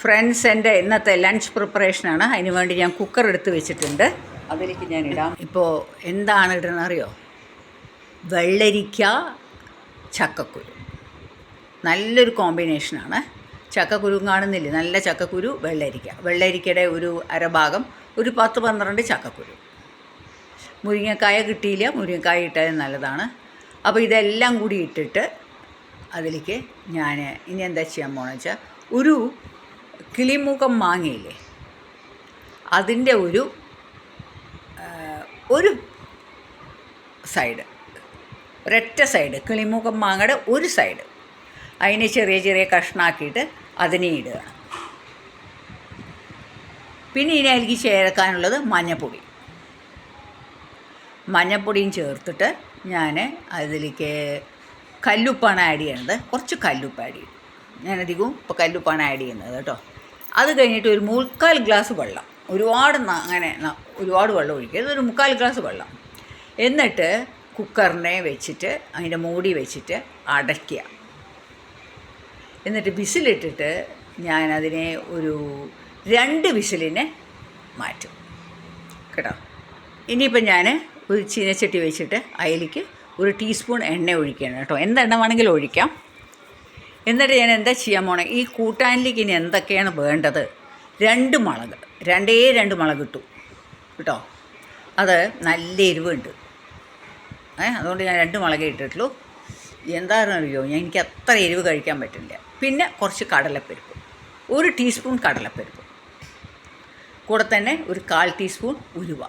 Friends എന്റെ ഇന്നത്തെ lunch പ്രിപ്പറേഷനാണ്. അതിന് വേണ്ടി ഞാൻ കുക്കർ എടുത്ത് വെച്ചിട്ടുണ്ട്. അതിലേക്ക് ഞാൻ ഇടാം. ഇപ്പോൾ എന്താണ് ഇടുന്നത് അറിയോ? വെള്ളരിക്ക ചക്കക്കുരു. നല്ലൊരു കോമ്പിനേഷനാണ്. ചക്കക്കുരു കാണുന്നില്ല? നല്ല ചക്കക്കുരു വെള്ളരിക്ക. വെള്ളരിക്കയുടെ ഒരു അരഭാഗം ഒരു പത്ത് പന്ത്രണ്ട് ചക്കക്കുരു. മുരിങ്ങക്കായ കിട്ടിയില്ല. മുരിങ്ങക്കായ ഇട്ടത് നല്ലതാണ്. അപ്പോൾ ഇതെല്ലാം കൂടി ഇട്ടിട്ട് അതിലേക്ക് ഞാൻ ഇനി എന്താ ചെയ്യാൻ പോകണമെന്ന് വെച്ചാൽ ഒരു കിളിമുഖം മാങ്ങയില്ലേ? അതിന്റെ ഒരു ഒരു സൈഡ് ഒരൊറ്റ സൈഡ് കിളിമുഖം മാങ്ങയുടെ ഒരു സൈഡ്. അതിനെ ചെറിയ ചെറിയ കഷ്ണാക്കിയിട്ട് അതിനെ ഇടുക. പിന്നെ ഇനി അതിലേക്ക് ചേർക്കാനുള്ളത് മഞ്ഞപ്പൊടി. മഞ്ഞപ്പൊടിയും ചേർത്തിട്ട് ഞാൻ അതിലേക്ക് കല്ലുപ്പാണ് ആഡ് ചെയ്യണത് കുറച്ച് കല്ലുപ്പ് ആഡ് ചെയ്യും. ഞാനധികവും ഇപ്പോൾ കല്ലുപ്പാണ് ആഡ് ചെയ്യുന്നത് കേട്ടോ. അത് കഴിഞ്ഞിട്ട് ഒരു മുക്കാൽ ഗ്ലാസ് വെള്ളം ഒരുപാട് അങ്ങനെ ഒരുപാട് വെള്ളം ഒഴിക്കരുത് ഒരു മുക്കാൽ ഗ്ലാസ് വെള്ളം. എന്നിട്ട് കുക്കറിനെ വെച്ചിട്ട് അതിന്റെ മൂടി വെച്ചിട്ട് അടയ്ക്കുക. എന്നിട്ട് വിസിലിട്ടിട്ട് ഞാനതിനെ ഒരു രണ്ട് വിസിലിനെ മാറ്റും. കേട്ടോ? ഇനിയിപ്പോൾ ഞാൻ ഒരു ചീനച്ചട്ടി വെച്ചിട്ട് അതിലേക്ക് ഒരു ടീസ്പൂൺ എണ്ണ ഒഴിക്കണം കേട്ടോ. എന്ത് എണ്ണ വേണമെങ്കിലും ഒഴിക്കാം. എന്നിട്ട് ഞാൻ എന്താ ചെയ്യാൻ പോണേ? ഈ കൂട്ടാനിലേക്ക് ഇനി എന്തൊക്കെയാണ് വേണ്ടത്? രണ്ട് മുളക്. രണ്ടേ രണ്ട് മുളക് ഇട്ടു. കേട്ടോ? അത് നല്ല എരിവുണ്ട്. ഏ അതുകൊണ്ട് ഞാൻ രണ്ട് മുളകേ ഇട്ടിട്ടുള്ളൂ. എന്താണെന്ന് അറിയോ ഞാൻ എനിക്ക് അത്ര എരിവ് കഴിക്കാൻ പറ്റില്ല. പിന്നെ കുറച്ച് കടലപ്പരിപ്പ്. ഒരു ടീസ്പൂൺ കടലപ്പരിപ്പ്. കൂടെ തന്നെ ഒരു കാൽ ടീസ്പൂൺ ഉലുവ.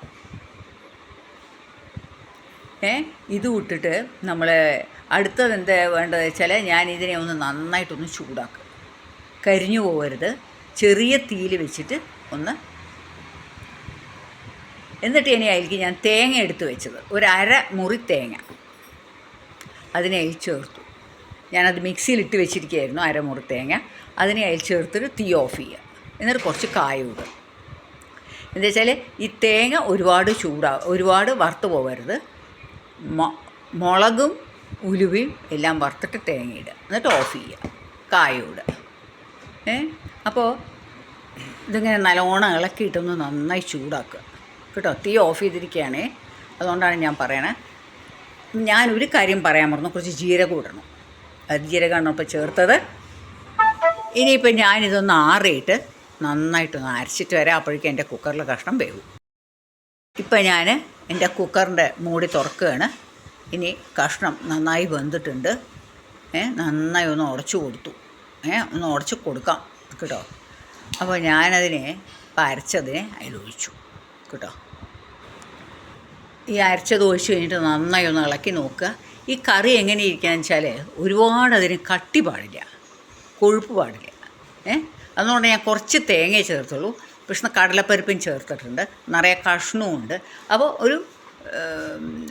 ഏ ഇത് ഇട്ടിട്ട് നമ്മൾ അടുത്തത് എന്താ വേണ്ടത് വെച്ചാൽ ഞാൻ ഇതിനെ ഒന്ന് നന്നായിട്ടൊന്ന് ചൂടാക്കും. കരിഞ്ഞു പോകരുത്. ചെറിയ തീയിൽ വെച്ചിട്ട് ഒന്ന് എന്നിട്ട് ഇനി അതിലേക്ക് ഞാൻ തേങ്ങ എടുത്ത് വെച്ചത്. ഒരു അര മുറി തേങ്ങ. അതിനെ അതിൽ ചേർത്തു. ഞാനത് മിക്സിയിൽ ഇട്ട് വെച്ചിരിക്കുകയായിരുന്നു അരമുറി തേങ്ങ. അതിനെ അതിൽ ചേർത്തിട്ട് തീ ഓഫ് ചെയ്യുക. എന്നിട്ട് കുറച്ച് കായ ഇടുക. എന്താ വെച്ചാൽ ഈ തേങ്ങ ഒരുപാട് ചൂടാ ഒരുപാട് വറുത്ത് പോകരുത്. മുളകും ഉലുവയും എല്ലാം വറുത്തിട്ട് തേങ്ങ ഇടുക എന്നിട്ട് ഓഫ് ചെയ്യുക. കായോട്. ഏ? അപ്പോൾ ഇതിങ്ങനെ നല്ലോണം ഇളക്കിയിട്ടൊന്ന് നന്നായി ചൂടാക്കുക. കേട്ടോ? തീ ഓഫ് ചെയ്തിരിക്കുകയാണേ. അതുകൊണ്ടാണ് ഞാൻ പറയണേ. ഞാൻ ഒരു കാര്യം പറയാൻ മറന്നു. കുറച്ച് ജീരകം ഇടണം. അത് ജീരകമാണ് ഇപ്പോൾ ചേർത്തത്. ഇനിയിപ്പോൾ ഞാനിതൊന്ന് ആറിയിട്ട് നന്നായിട്ടൊന്ന് അരച്ചിട്ട് വരാം. അപ്പോഴേക്കും എന്റെ കുക്കറിലെ കഷ്ണം വേവും. ഇപ്പം ഞാൻ എന്റെ കുക്കറിന്റെ മൂടി തുറക്കുകയാണ്. ഇനി കഷ്ണം നന്നായി വെന്തിട്ടുണ്ട്. നന്നായി ഒന്ന് ഉടച്ചു കൊടുത്തു. ഒന്ന് ഉടച്ചു കൊടുക്കാം കേട്ടോ. അപ്പോൾ ഞാനതിനെ അരച്ചതിനെ അതിലൊഴിച്ചു കേട്ടോ. ഈ അരച്ചത് ഒഴിച്ച് കഴിഞ്ഞിട്ട് നന്നായി ഒന്ന് ഇളക്കി നോക്കുക. ഈ കറി എങ്ങനെ ഇരിക്കുകയെന്ന് വെച്ചാൽ ഒരുപാട് അതിന് കട്ടി പാടില്ല കൊഴുപ്പ് പാടില്ല. ഏ അതുകൊണ്ട് ഞാൻ കുറച്ച് തേങ്ങ ചേർത്തുള്ളൂ. പക്ഷേ കടലപ്പരിപ്പും ചേർത്തിട്ടുണ്ട്. നിറയെ കഷ്ണവും ഉണ്ട്. അപ്പോൾ ഒരു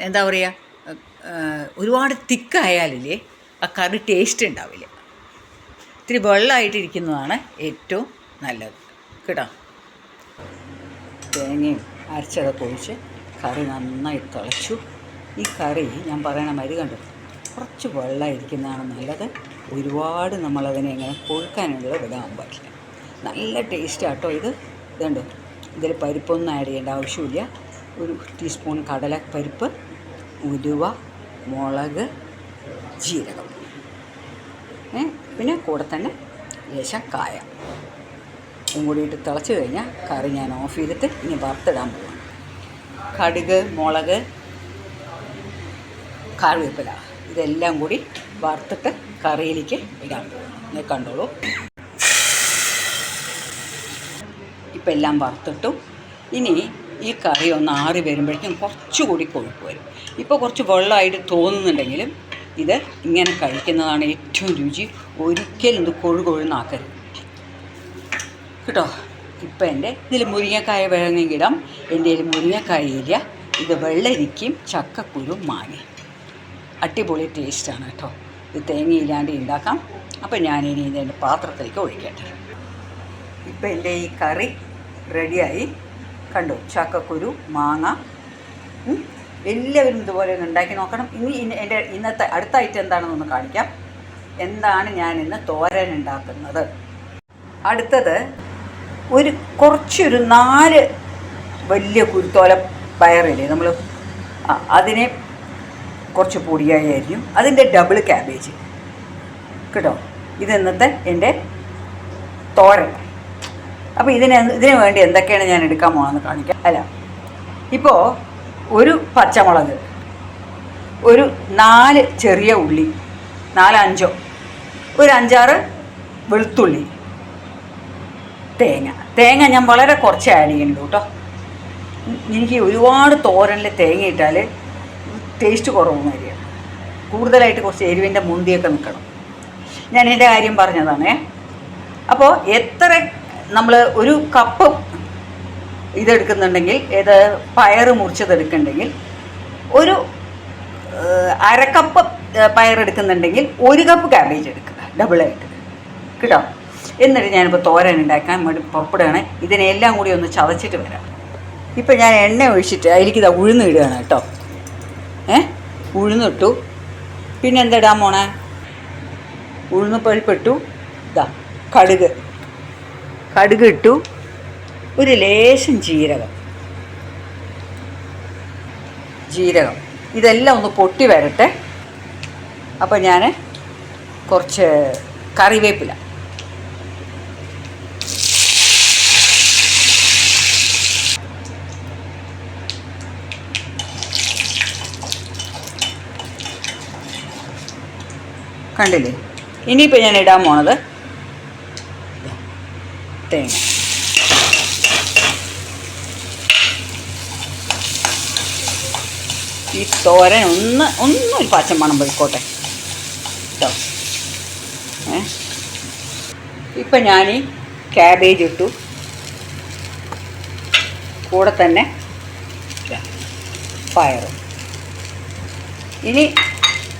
എന്താ പറയുക ഒരുപാട് തിക്കായാലില്ലേ ആ കറി ടേസ്റ്റ് ഉണ്ടാവില്ല. ഇത്തിരി വെള്ളമായിട്ടിരിക്കുന്നതാണ് ഏറ്റവും നല്ലത്. കേട്ടോ? തേങ്ങയും അരച്ചതൊക്കെ ഒഴിച്ച് കറി നന്നായി തിളച്ചു. ഈ കറി ഞാൻ പറയണ മരി കണ്ടു കുറച്ച് വെള്ളമായിരിക്കുന്നതാണ് നല്ലത്. ഒരുപാട് നമ്മളതിനെ ഇങ്ങനെ കൊഴുക്കാനുള്ള വിടാൻ പറ്റില്ല നല്ല ടേസ്റ്റ് കേട്ടോ ഇത്. ഇതുണ്ട്? ഇതിൽ പരിപ്പൊന്നും ആഡ് ചെയ്യേണ്ട ആവശ്യമില്ല. ഒരു ടീസ്പൂൺ കടലപ്പരിപ്പ് ഉലുവ മുളക് ജീരകം. പിന്നെ കൂടെ തന്നെ ലേശം കായ ഇതും കൂടിയിട്ട് തിളച്ച് കഴിഞ്ഞാൽ കറി ഞാൻ ഓഫ് ചെയ്തിട്ട് ഇനി വറുത്തിടാൻ പോകും കടുക് മുളക് കറിവേപ്പില ഇതെല്ലാം കൂടി വറുത്തിട്ട് കറിയിലേക്ക് ഇടാൻ പോകും കണ്ടോളൂ. ഇപ്പം എല്ലാം വറുത്തിട്ടു. ഇനി ഈ കറി ഒന്ന് ആറി വരുമ്പോഴേക്കും കുറച്ചുകൂടി കൊഴുപ്പ് വരും. ഇപ്പോൾ കുറച്ച് വെള്ളമായിട്ട് തോന്നുന്നുണ്ടെങ്കിലും ഇത് ഇങ്ങനെ കഴിക്കുന്നതാണ് ഏറ്റവും രുചി. ഒരിക്കലും ഇത് കൊഴു കൊഴുന്നാക്കരുത് കേട്ടോ? ഇപ്പം എന്റെ ഇതിൽ മുരിങ്ങക്കായ വേണമെങ്കിൽ ഇടാം. എന്റെ കയ്യിൽ മുരിങ്ങക്കായ ഇല്ല. ഇത് വെള്ളരിക്കും ചക്കക്കുരും മാങ്ങി അടിപൊളി ടേസ്റ്റാണ് കേട്ടോ. ഇത് തേങ്ങയില്ലാണ്ട് ഉണ്ടാക്കാം അപ്പം ഞാനിനി ഇതിന്റെ പാത്രത്തിലേക്ക് ഒഴിക്കട്ടെ. ഇപ്പം എന്റെ ഈ കറി റെഡിയായി കണ്ടു? ചക്കക്കുരു മാങ്ങ. എല്ലാവരും ഇതുപോലെ ഒന്ന് ഉണ്ടാക്കി നോക്കണം. ഇനി എന്റെ ഇന്നത്തെ അടുത്ത ഐറ്റം എന്താണെന്നൊന്ന് കാണിക്കാം. എന്താണ് ഞാൻ ഇന്ന് തോരൻ ഉണ്ടാക്കുന്നത്? അടുത്തത് ഒരു കുറച്ചൊരു നാല് വലിയ കുരുത്തോല പയറില്ലേ നമ്മൾ അതിനെ കുറച്ച് പൊടിയായി അതിന്റെ ഡബിൾ ക്യാബേജ് കേട്ടോ? ഇതെന്നത്തെ എന്റെ തോരൻ. അപ്പോൾ ഇതിന് ഇതിന് വേണ്ടി എന്തൊക്കെയാണ് ഞാൻ എടുക്കാൻ പോകണമെന്ന് കാണിക്കാം. അല്ല ഇപ്പോൾ ഒരു പച്ചമുളക് ഒരു നാല് ചെറിയ ഉള്ളി നാലഞ്ചോ ഒരു അഞ്ചാറ് വെളുത്തുള്ളി തേങ്ങ. തേങ്ങ ഞാൻ വളരെ കുറച്ച് ആഡ് ചെയ്യുന്നുള്ളൂ കേട്ടോ. എനിക്ക് ഒരുപാട് തോരനിൽ തേങ്ങ ഇട്ടാൽ ടേസ്റ്റ് കുറവ് മാതിരിയാണ് കൂടുതലായിട്ട് കുറച്ച് എരിവിന്റെ മുന്തിയൊക്കെ നിൽക്കണം. ഞാൻ എന്റെ കാര്യം പറഞ്ഞതാണേ. അപ്പോൾ എത്ര നമ്മൾ ഒരു കപ്പ് ഇതെടുക്കുന്നുണ്ടെങ്കിൽ ഏത് പയർ മുറിച്ചതെടുക്കുന്നുണ്ടെങ്കിൽ ഒരു അരക്കപ്പ് പയറെടുക്കുന്നുണ്ടെങ്കിൽ ഒരു കപ്പ് ക്യാബേജ് എടുക്കുക. ഡബിളായിട്ട് കേട്ടോ? എന്നിട്ട് ഞാനിപ്പോൾ തോരൻ ഉണ്ടാക്കാൻ വേണ്ടി പുറപ്പെടുകയാണ്. ഇതിനെല്ലാം കൂടി ഒന്ന് ചതച്ചിട്ട് വരാം. ഇപ്പം ഞാൻ എണ്ണ ഒഴിച്ചിട്ട് അതിലേക്ക് ഇതാ ഉഴുന്ന് ഇടുകയാണ് കേട്ടോ. ഏ ഉഴുന്നിട്ടു. പിന്നെ എന്താ ഇടാൻ പോണേ? ഉഴുന്ന് പഴുപ്പിട്ടു ഇതാ കടുക്. കടുക് ഇട്ടു. ഒരു ലേശം ജീരകം. ജീരകം. ഇതെല്ലാം ഒന്ന് പൊട്ടി വരട്ടെ. അപ്പോൾ ഞാൻ കുറച്ച് കറിവേപ്പില. കണ്ടില്ലേ? ഇനിയിപ്പോൾ ഞാൻ ഇടാൻ പോണത് തേങ്ങ ഈ തോരൻ ഒന്ന് ഒന്നും ഒരു പച്ചമണം പോയിക്കോട്ടെ. കേട്ടോ ഏ? ഇപ്പം ഞാൻ ക്യാബേജ് ഇട്ടു. കൂടെ തന്നെ പയറും. ഇനി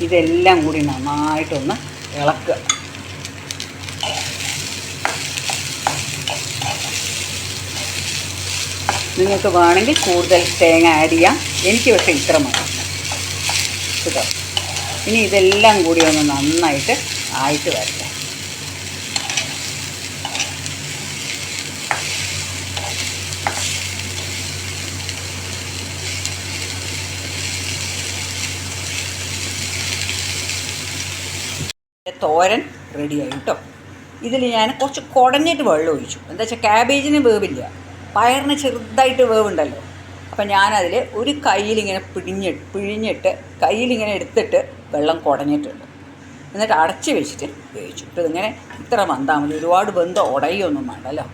ഇതെല്ലാം കൂടി നന്നായിട്ടൊന്ന് ഇളക്കുക. നിങ്ങൾക്ക് വേണമെങ്കിൽ കൂടുതൽ തേങ്ങ ആഡ് ചെയ്യാം. എനിക്ക് പക്ഷേ ഇത്ര മതി. ഇനി ഇതെല്ലാം കൂടി ഒന്ന് നന്നായിട്ട് ആയിട്ട് വരട്ടെ. തോരൻ റെഡിയായി കേട്ടോ? ഇതിൽ ഞാൻ കുറച്ച് കുടഞ്ഞിട്ട് വെള്ളം ഒഴിച്ചു. എന്താ വെച്ചാൽ ക്യാബേജിന് വേവില്ല. പയറിന് ചെറുതായിട്ട് വേവുണ്ടല്ലോ. അപ്പം ഞാനതിൽ ഒരു കയ്യിലിങ്ങനെ പിഴിഞ്ഞ് പിഴിഞ്ഞിട്ട് കയ്യിലിങ്ങനെ എടുത്തിട്ട് വെള്ളം കുടഞ്ഞിട്ടുണ്ട്. എന്നിട്ട് അടച്ച് വെച്ചിട്ട് വേവിച്ചു. ഇപ്പം ഇതിങ്ങനെ ഇത്ര വന്നാൽ മതി. ഒരുപാട് ബന്ധം ഉടയൊന്നും വേണ്ടല്ലോ.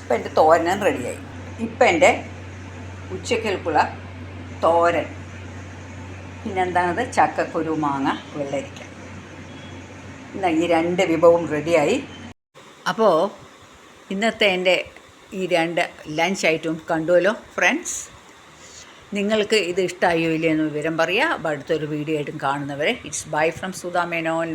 ഇപ്പം എന്റെ തോരനും റെഡിയായി. ഇപ്പം എന്റെ ഉച്ചക്കൽക്കുള്ള തോരൻ. പിന്നെന്താണത്? ചക്കക്കുരു മാങ്ങ വെള്ളരിക്ക. എന്നാൽ ഈ രണ്ട് വിഭവം റെഡിയായി. അപ്പോൾ ഇന്നത്തെ എന്റെ ഈ രണ്ട് ലഞ്ച് ഐറ്റം കണ്ടുവല്ലോ ഫ്രണ്ട്സ് നിങ്ങൾക്ക് ഇത് ഇഷ്ടമായോ ഇല്ലയെന്ന് വിവരം പറയുക അപ്പോൾ അടുത്തൊരു വീഡിയോ ആയിട്ടും കാണുന്നവരെ it's bye from Sudha Menon